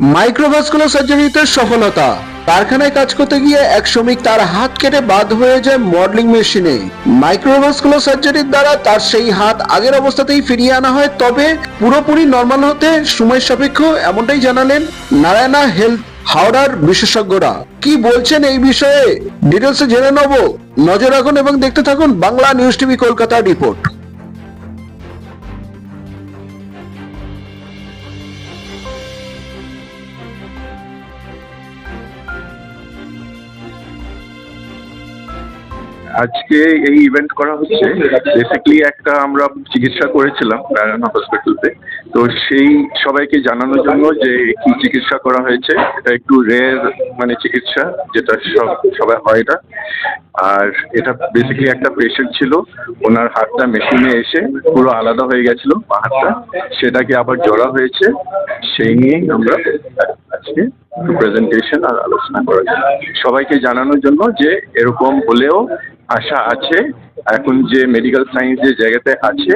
Microvascular সার্জারিতে সফলতা। কারখানায় কাজ করতে গিয়ে এক শ্রমিক তার হাত কেটে বাদ হয়ে যায় মডেলিং মেশিনে। মাইক্রোভাস্কুলার সার্জারির দ্বারা তার সেই হাত আগের অবস্থাতেই ফিরিয়ে আনা হয়, তবে পুরোপুরি নর্মাল হতে সময় সাপেক্ষ, এমনটাই জানালেন নারায়ণা হেলথ হাওড়ার বিশেষজ্ঞরা। কি বলছেন এই বিষয়ে? ডিটেলসে জেনে নেব। নজর রাখুন এবং দেখতে থাকুন Bangla news TV Kolkata report. আজকে এই ইভেন্ট করা হচ্ছে। বেসিক্যালি একটা আমরা চিকিৎসা করেছিলাম নারায়ণা হসপিটালতে তো সেই সবাইকে জানানোর জন্য যে কি চিকিৎসা করা হয়েছে, এটা একটু রেয়ার মানে চিকিৎসা, যেটা সব, সবাই হয় না। আর এটা বেসিক্যালি একটা পেশেন্ট ছিল, ওনার হাতটা মেশিনে এসে পুরো আলাদা হয়ে গেছিল হাতটা সেটাকে আবার জোড়া হয়েছে, সেই নিয়েই আমরা আজকে প্রেজেন্টেশন আর আলোচনা করা যায় সবাইকে জানানোর জন্য যে এরকম হলেও আশা আছে, এখন যে মেডিকেল সায়েন্স যে জায়গাতে আছে,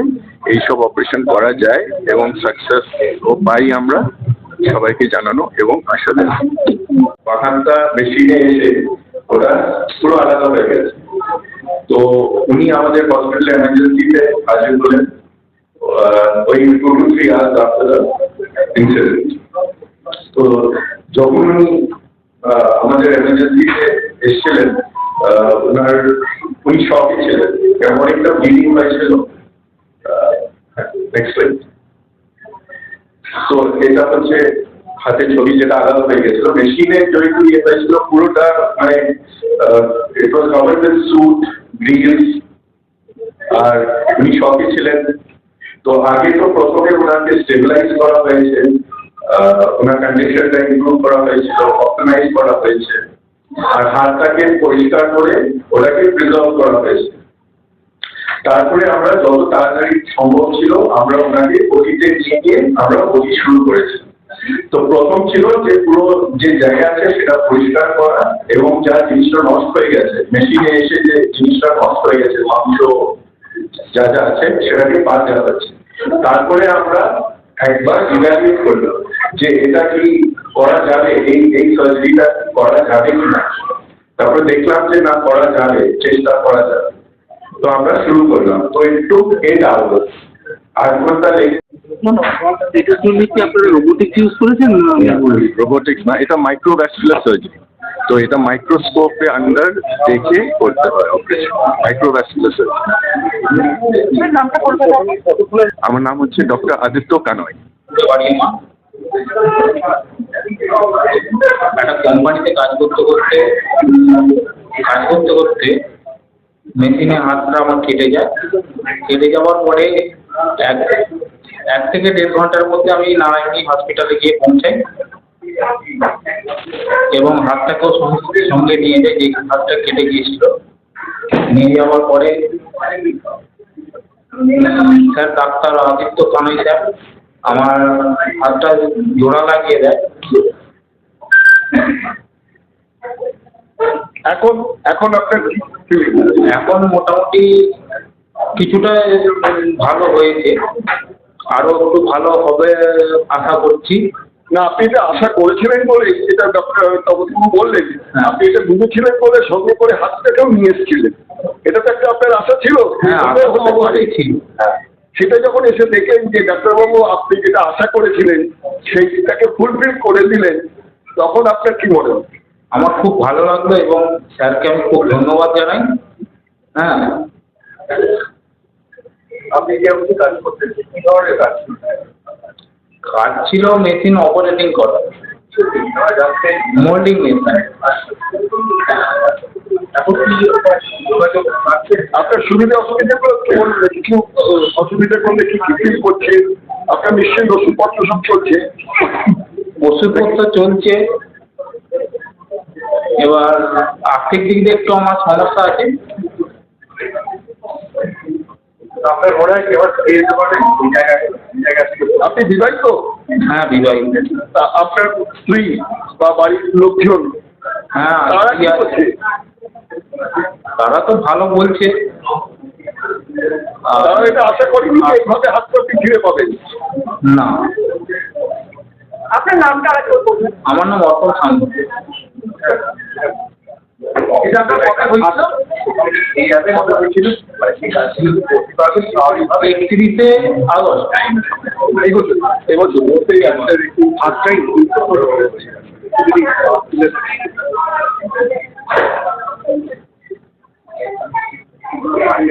এইসব অপারেশন করা যায় এবং সাকসেস ও পাই আমরা। সবাইকে জানানো এবং আশা দেওয়া। পাখানটা মেশিনে এসে ওরা পুরো আলাদা হয়ে গেছে। তো উনি আমাদের হসপিটাল এমার্জেন্সিতে হাজির হলেন। ওই two two three hours after incident তো যখন উনি আমাদের এমার্জেন্সিতে এসেছিলেন ওনার, উনি শখে ছিলেন কেমন একটা ব্লিডিং হয়েছিল। নেক্সট তো এটা হচ্ছে হাতে ছবি যেটা আলাদা হয়ে গেছিল। মেশিনে যেটুকু ইয়ে হয়েছিল পুরোটা মানে it was covered with suit grills আর উনি শখে ছিলেন। তো আগে তো প্রথমে ওনাকে স্টেবিলাইজ করা হয়েছে। ওনার কন্ডিশনটা ইমপ্রুভ করা হয়েছিল অপটিমাইজ করা হয়েছে। আর হাতটাকে পরিষ্কার করে ওটাকে প্রিজার্ভ করা হয়েছে। তারপরে আমরা যত তাড়াতাড়ি সম্ভব ছিল, আমরা ওনাকে অতীতে নিয়ে আমরা অতি শুরু করেছি। তো প্রথম ছিল যে পুরো যে জায়গা আছে সেটা পরিষ্কার করা এবং যা জিনিসটা নষ্ট হয়ে গেছে মেশিনে এসে যে জিনিসটা নষ্ট হয়ে গেছে, মাংস যা যা আছে সেটাকে বাদ দেওয়া হচ্ছে। তারপরে আমরা একবার ইভ্যালুয়েট করল যে এটা কি করা যাবে, এই এই সার্জারিটা করা যাবে কি না তারপরে দেখলাম যে না, করা যাবে, চেষ্টা করা যাবে। তো আমরা শুরু করলাম। তো একটু এইট আওয়ার্স এটার জন্য কি আপনারা রোবোটিক ইউজ করেছেন রোবোটিক্স না এটা সার্জারি তো এটা মাইক্রোস্কোপে আন্ডার দেখে করতে হয় অপারেশন সার্জারি আমার নাম হচ্ছে ডক্টর আদিত্য কানয়। একটা কোম্পানিতে কাজ করতে করতে কাজ করতে করতে মেশিনে হাতটা আমার কেটে যায়। কেটে যাওয়ার পরে এক এক থেকে দেড় ঘণ্টার মধ্যে আমি নারায়ণী হসপিটালে গিয়ে পৌঁছাই। এবং হাতটাকেও সঙ্গে নিয়ে যাই যে হাতটা কেটে গিয়েছিল। নিয়ে যাওয়ার পরে, sir, doctor Aditya Kanai sir, আমার হাতটা জোড়া লাগিয়ে দেয়। এখন এখন আপনার এখন মোটামুটি কিছুটা ভালো হয়েছে। আরও একটু ভালো হবে আশা করছি। না আপনি এটা আশা করেছিলেন বলে এটা ডক্টর তপতিবাবু বললেন। হ্যাঁ। আপনি এটা বুঝেছিলেন বলে সঙ্গে করে হাতটাকেও নিয়ে এসেছিলেন। এটা তো একটা আপনার আশা ছিল। হ্যাঁ ছিল। হ্যাঁ। সেটা যখন এসে দেখেন যে ডাক্তারবাবু আপনি যেটা আশা করেছিলেন সেইটাকে ফুলফিল করে দিলেন তখন আপনার কি মনে হয়? আমার খুব ভালো লাগল এবং স্যারকে আমি খুব ধন্যবাদ জানাই। হ্যাঁ। আপনি যেমন কাজ করতেন কি ধরনের কাজ কাজ ছিল মেশিন অপারেটিং করা। Moulding machine. এখন কি আপনার সুবিধা অসুবিধা গুলো কি বলবেন? কিছু অসুবিধা করলে কি কি ফিল করছে? আপনার নিশ্চয়ই ওষুধপত্র সব চলছে। ওষুধপত্র চলছে। এবার আর্থিক দিক দিয়ে একটু আমার সমস্যা আছে। আপনার মনে হয় এবার? আপনি বিবাহিত? হ্যাঁ বিবাহিত। তা আপনার স্ত্রী বা বাড়ির লোকজন হ্যাঁ তারা কি করছে? তারা তো ভালো বলছে। তারা এটা আশা এইভাবে হাত ফিরে পাবেন না। আপনার নামটা আমার নাম অর্পণ সামন্ত। এটা আপনার কথা হয়েছিল এই অ্যাপে কথা হয়েছিল মানে একত্রিশে আগস্ট এবছর এবছর বলতে আপনার একটু এটা অপারেশন আহ,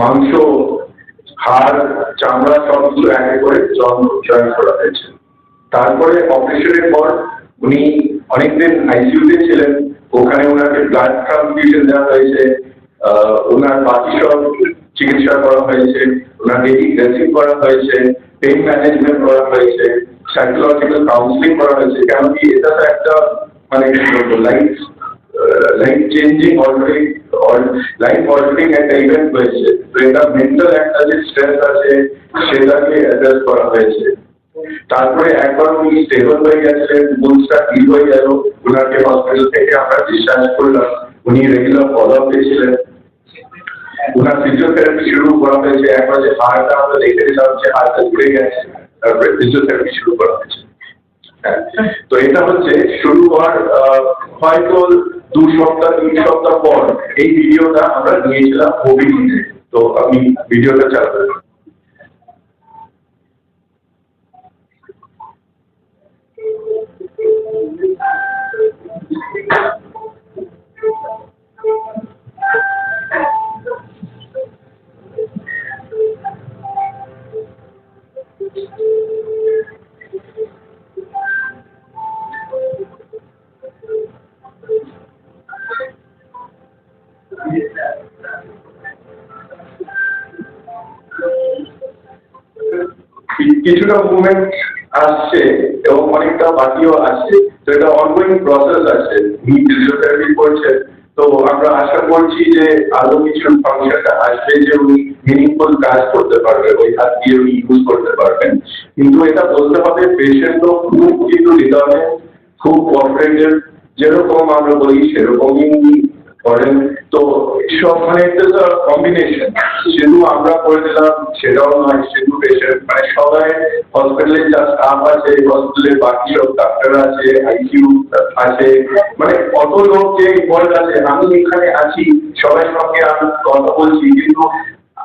মাংস, হাড়, চামড়া সবগুলো এক করে জয়েন করা হয়েছে। তারপরে অপারেশনের পর উনি অনেকদিন আইসিইউতে ছিলেন। ওখানে ওনাকে ব্লাড ট্রান্সফিউশন দেওয়া হয়েছে। ওনার বাকি সব চিকিৎসা করা হয়েছে। ডেলি ড্রেসিং করা হয়েছে। পেইন ম্যানেজমেন্ট করা হয়েছে। সাইকোলজিক্যাল কাউন্সিলিং করা হয়েছে। কেন কি এটা তো একটা মানে life life changing already life অলরেডিং একটা ইভেন্ট হয়েছে তো এটা মেন্টাল একটা যে স্ট্রেস আছে সেটাকে অ্যাড্রেস করা হয়েছে তারপরে একবার উনি স্টেবল হয়ে গেছিলেন বুলসটা ঠিক হয়ে গেল ওনাকে হসপিটাল থেকে আমরা ডিসচার্জ করলাম উনি রেগুলার ফলো আপ পেয়েছিলেন। ওনার ফিজিওথেরাপি শুরু করা হয়েছে একবার যে হাড়টা আমরা দেখে দিলাম যে হাড়টা ঘুরে গেছে তারপরে ফিজিওথেরাপি শুরু করা হয়েছে। হ্যাঁ, তো এটা হচ্ছে শুরু হওয়ার আহ, হয়তো দু সপ্তাহ, তিন সপ্তাহ পর এই ভিডিওটা আমরা নিয়েছিলাম ওবিডিতে তো আমি ভিডিওটা চালাতে কি- কিছুটা মুভমেন্ট আসছে এবং অনেকটা বাকিও আছে তো এটা অনগোয়িং প্রসেস আছে উনি ফিজিওথেরাপি করছেন তো আমরা আশা করছি যে আরও কিছু ফাংশনটা আসবে যে উনি মিনিংফুল কাজ করতে পারবে, ওই হাত দিয়ে উনি ইউজ করতে পারবেন। কিন্তু এটা বলতে হবে পেশেন্টও খুব কিন্তু নিতে হবে খুব কোঅপারেটিভ যেরকম আমরা বলি সেরকমই করেন তো সব মানে কম্বিনেশন শুধু আমরা করে দিলাম, সেটাও নয় শুধু পেশেন্ট মানে সবাই হসপিটালে যা স্টাফ আছে হসপিটালে বাকি সব ডাক্তার আছে আইসিইউ আছে মানে কত লোক যে ইনভলভ আছে, আমি এখানে আছি, সবাই সঙ্গে আমি কথা বলছি, কিন্তু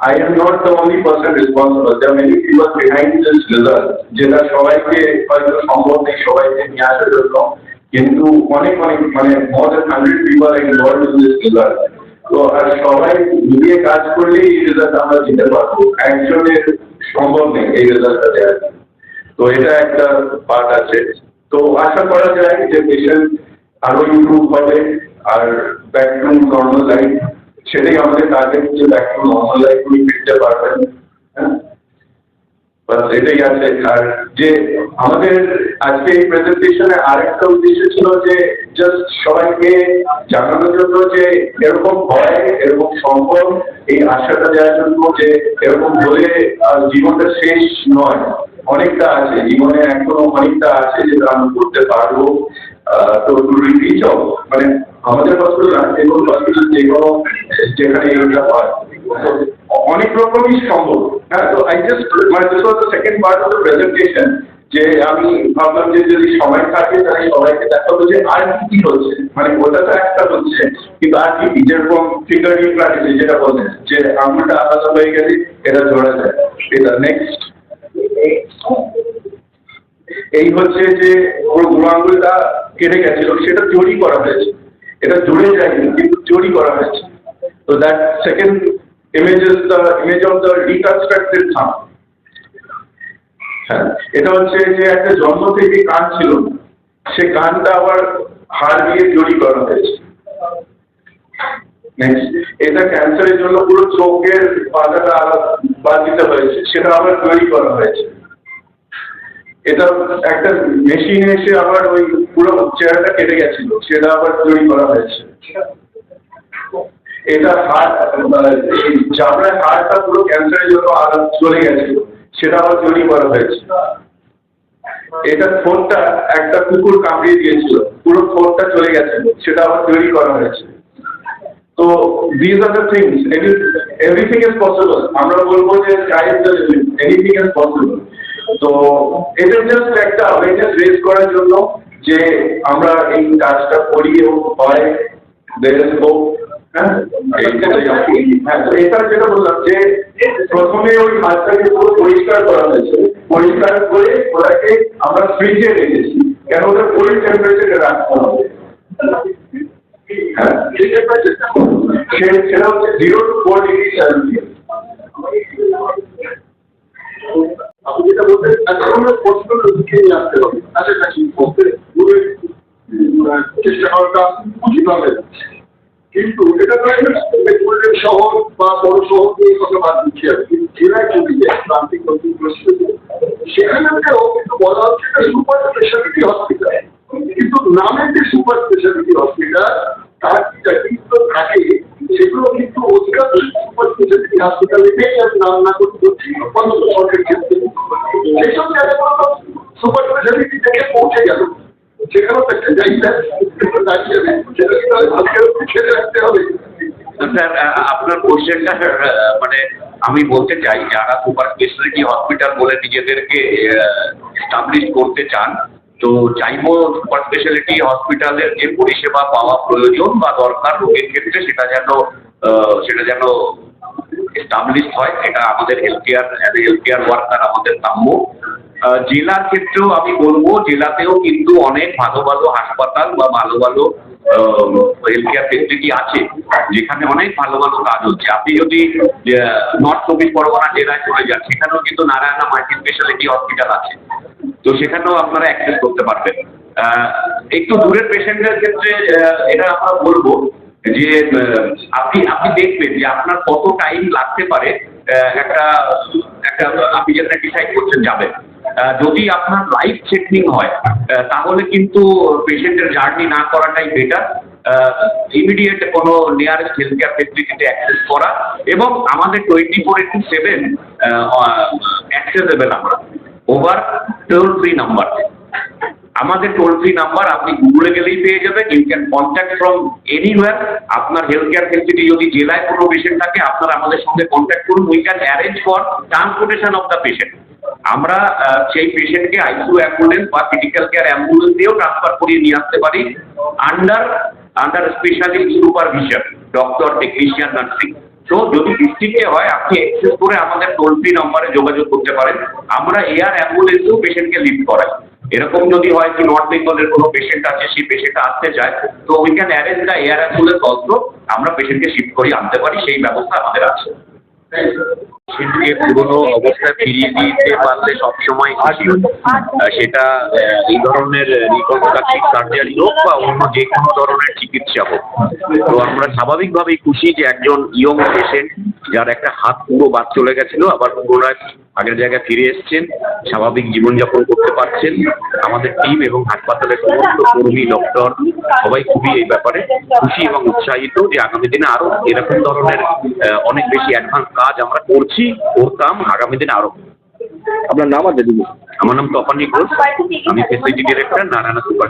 I am not the only person responsible. There are many people behind this. যেটা সবাইকে হয়তো সম্ভব নেই সবাইকে নিয়ে আসার জন্য কিন্তু অনেক অনেক মানে more than hundred people involve in this result তো আর সবাই মিলিয়ে কাজ করলেই এই রেজাল্ট আমরা দিতে পারব। একজনের সম্ভব নেই এই রেজাল্টটা দেওয়ার তো এটা একটা পার্ট আছে। তো আশা করা যায় যে পেশেন্ট আরও ইমপ্রুভ হবে আর ব্যাক টু নর্মাল লাইফ সেটাই আমাদের টার্গেট যে ব্যাক টু নর্মাল লাইফ উনি ফিরতে পারবেন। হ্যাঁ? বাস এটাই আছে। আর যে আমাদের আজকে এই প্রেজেন্টেশনে আরেকটা উদ্দেশ্য ছিল যে জাস্ট সবাইকে জানানোর জন্য যে এরকম হয় এরকম সম্ভব এই আশাটা দেওয়ার জন্য যে এরকম বলে জীবনটা শেষ নয়। অনেকটা আছে। জীবনে এখনও অনেকটা আছে যেটা আমি করতে পারব। তো রিচ মানে আমাদের হসপিটাল কোনো হসপিটাল যে কোনো যেখানে অনেক রকমই সম্ভব। হ্যাঁ তো আই জাস্ট মানে this was the second part of the presentation যে আমি ভাবলাম যে যদি সময় থাকে, তাহলে সবাইকে দেখাবো যে আর কি কি হচ্ছে। মানে ওটা তো একটা হচ্ছে, কিন্তু আর কি কি, যেরকম ফিঙ্গার ইমপ্লান্টেশন যেটা বলছেন যে আঙুলটা আলাদা হয়ে গেলে এটা ধরা যায়। এটা নেক্সট এই হচ্ছে যে ওর বুড়ো আঙুলটা কেটে গেছিল, সেটা জড়ি করা হয়েছে। এটা জুড়ে যায়নি, কিন্তু জড়ি করা হয়েছে। তো that second image is the image of the reconstructed thumb হ্যাঁ এটা হচ্ছে যে একটা জন্ম থেকে কান ছিল না। সে কানটা আবার হাড় দিয়ে জড়ি করা হয়েছে। নেক্সট এটা ক্যান্সারের জন্য পুরো চোখের পাতাটা আলাদা বাদ দিতে হয়েছে, সেটা আবার তৈরি করা হয়েছে। এটা একটা মেশিনে এসে আবার ওই পুরো চেয়ারটা কেটে গেছিল, সেটা আবার তৈরি করা হয়েছে। এটা হার্ট এই চামড়ার হাড়টা পুরো ক্যান্সারের জন্য আলাদা চলে গেছিল, সেটা আবার তৈরি করা হয়েছে। এটা ফোনটা একটা কুকুর কামড়িয়ে দিয়েছিল, পুরো ফোনটা চলে গেছে সেটা আবার তৈরি করা হয়েছে। তো these are the things everything is possible আমরা বলব যে এনিথিং ইজ পসিবল তো এটা জাস্ট একটা অ্যাওয়ারনেস রেজ করার জন্য যে আমরা এই কাজটা করি এবং হয় there is hope হ্যাঁ এইটাই আমি- হ্যাঁ তো এটা যেটা বললাম যে প্রথমে ওই হাতটাকে পুরো পরিষ্কার করা হয়েছে। পরিষ্কার করে ওটাকে আমরা ফ্রিজে রেখেছি। কেন ওটা কোল্ড টেম্পারেচারে রাখতে হবে? হ্যাঁ এই টেম্পারেচারটা সে- সেটা হচ্ছে zero two four degree Celsius আপনি যেটা বলতেন এখন প্রশ্ন ঢুকে নিয়ে আসতে হবে। কাছাকাছি করতে দূরে উম, চেষ্টা করাটা উচিত হবে। কিন্তু এটা তো মেট্রোপলিটন শহর বা বড় শহর নিয়ে কথা বাদ দিচ্ছি আমি কিন্তু জেলায় চলে যায় প্রান্তিক সেখানেও কিন্তু বলা হচ্ছে এটা সুপার স্পেশালিটি হসপিটাল কিন্তু নামে যে সুপার স্পেশালিটি হসপিটাল তার কি চাকরিগুলো থাকে, সেগুলো কিন্তু অধিকাংশ সুপার স্পেশালিটি হাসপাতালে নেই, আমি নাম না করতে বলছি, অন্তত সরকারি ক্ষেত্রে সেসব জায়গাগুলো সুপার স্পেশালিটি থেকে পৌঁছে গেল। সেখানেও তো একটা জায়গা দাঁড়িয়ে যাবে সেটা কি তাহলে আজকেও ছেড়ে রাখতে হবে? স্যার, আ- আপনার কোশ্চেনটা মানে আমি বলতে চাই, যারা সুপার স্পেশালিটি হসপিটাল বলে নিজেদেরকে এস্টাবলিশ করতে চান তো চাইব সুপার স্পেশালিটি হসপিটালের যে পরিষেবা পাওয়া প্রয়োজন বা দরকার রোগীর ক্ষেত্রে সেটা যেন সেটা যেন এস্টাবলিশ হয়, এটা আমাদের health care as a health care worker আমাদের কাম্য। জেলার ক্ষেত্রেও আমি বলব, জেলাতেও কিন্তু অনেক ভালো ভালো হাসপাতাল বা ভালো ভালো হেলথ কেয়ার ফেসিলিটি আছে, যেখানে অনেক ভালো ভালো কাজ হচ্ছে। আপনি যদি নর্থ চব্বিশ পরগনা জেলায় চলে যান, সেখানেও কিন্তু নারায়ণা মাল্টি স্পেশালিটি হসপিটাল আছে। তো সেখানেও আপনারা অ্যাক্সেস করতে পারবেন। একটু দূরের পেশেন্টের ক্ষেত্রে এটা আমরা বলব যে আপনি আপনি দেখবেন যে আপনার কত টাইম লাগতে পারে একটা একটা, আপনি যেখানে ডিসাইড করছেন যাবেন। যদি আপনার লাইফ থ্রেটনিং হয় তাহলে কিন্তু পেশেন্টের জার্নি না করাটাই বেটার ইমিডিয়েট কোনো নিয়ারেস্ট হেলথ কেয়ার ফেসিলিটিতে অ্যাক্সেস করা এবং আমাদের twenty four into seven accessible আমরা। ওভার টোল ফ্রি নাম্বার আমাদের টোল ফ্রি নাম্বার আপনি গুগলে গেলেই পেয়ে যাবেন। You can contact from anywhere আপনার হেলথ কেয়ার ফেসিলিটি যদি জেলায় কোনো পেশেন্ট থাকে, আপনারা আমাদের সঙ্গে কন্ট্যাক্ট করুন। We can arrange for transportation of the patient আমরা সেই পেশেন্টকে আইসিইউ অ্যাম্বুলেন্স বা ক্রিটিক্যাল কেয়ার অ্যাম্বুলেন্স দিয়েও ট্রান্সফার করিয়ে নিয়ে আসতে পারি। Under under specialist supervision doctor technician nursing তো যদি ডিস্ট্রিক্টে হয়, আপনি এক্সেস করে আমাদের টোল ফ্রি নম্বরে যোগাযোগ করতে পারেন। আমরা এয়ার অ্যাম্বুলেন্সেও পেশেন্টকে লিফট করাই। এরকম যদি হয় যে নর্থ বেঙ্গলের কোনো পেশেন্ট আছে, সেই পেশেন্ট আসতে চায় তো we can arrange the air ambulance also আমরা পেশেন্টকে শিফট করিয়ে আনতে পারি, সেই ব্যবস্থা আমাদের আছে। পেশেন্টকে পুরনো অবস্থায় ফিরিয়ে দিতে পারলে সবসময় খুশি। সেটা এই ধরনের রিকনস্ট্রাকটিভ সার্জারি হোক বা অন্য যে কোনো ধরনের চিকিৎসা হোক তো আমরা স্বাভাবিকভাবেই খুশি যে একজন ইয়ং পেশেন্ট যার একটা হাত পুরো বাদ চলে গেছিল, আবার পুনরায় আগের জায়গায় ফিরে এসছেন স্বাভাবিক জীবনযাপন করতে পারছেন। আমাদের টিম এবং হাসপাতালের সমস্ত কর্মী ডক্টর সবাই খুবই এই ব্যাপারে খুশি এবং উৎসাহিত যে আগামী দিনে আরও এরকম ধরনের অনেক বেশি অ্যাডভান্স কাজ আমরা করছি করতাম আগামী দিনে আরও। আপনার নাম আছে দিদি আমার নাম তপানি ঘোষ আমি ফেসিলিটি ডিরেক্টর নারায়ণ সুপার